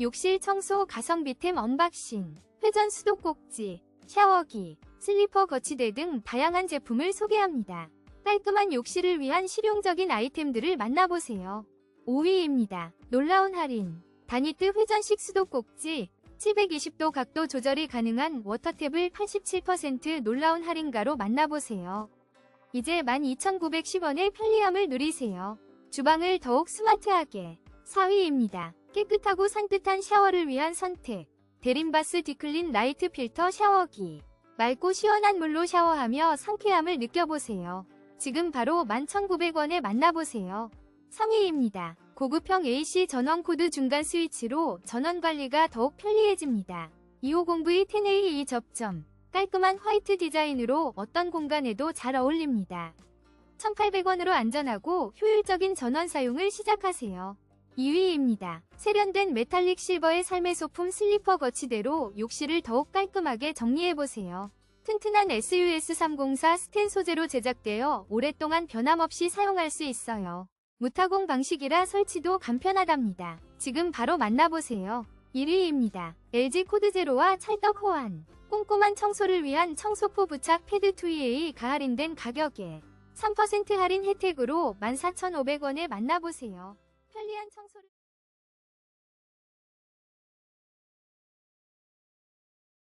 욕실 청소 가성비템 언박싱, 회전 수도꼭지, 샤워기, 슬리퍼 거치대 등 다양한 제품을 소개합니다. 깔끔한 욕실을 위한 실용적인 아이템들을 만나보세요. 5위입니다. 놀라운 할인. 다니트 회전식 수도꼭지 720도 각도 조절이 가능한 워터탭을 87% 놀라운 할인가로 만나보세요. 이제 12,910원의 편리함을 누리세요. 주방을 더욱 스마트하게. 4위입니다. 깨끗하고 산뜻한 샤워를 위한 선택. 데림바스 디클린 라이트 필터 샤워기. 맑고 시원한 물로 샤워하며 상쾌함을 느껴보세요. 지금 바로 11,900원에 만나보세요. 3위입니다. 고급형 AC 전원 코드 중간 스위치로 전원 관리가 더욱 편리해집니다. 250V10A2 접점. 깔끔한 화이트 디자인으로 어떤 공간에도 잘 어울립니다. 1,800원으로 안전하고 효율적인 전원 사용을 시작하세요. 2위입니다. 세련된 메탈릭 실버의 삶의 소품 슬리퍼 거치대로 욕실을 더욱 깔끔하게 정리해보세요. 튼튼한 SUS304 스텐 소재로 제작되어 오랫동안 변함없이 사용할 수 있어요. 무타공 방식이라 설치도 간편하답니다. 지금 바로 만나보세요. 1위입니다. LG 코드 제로와 찰떡 호환. 꼼꼼한 청소를 위한 청소포 부착 패드 2의 가할인된 가격에 3% 할인 혜택으로 14,500원에 만나보세요. 편리한 청소를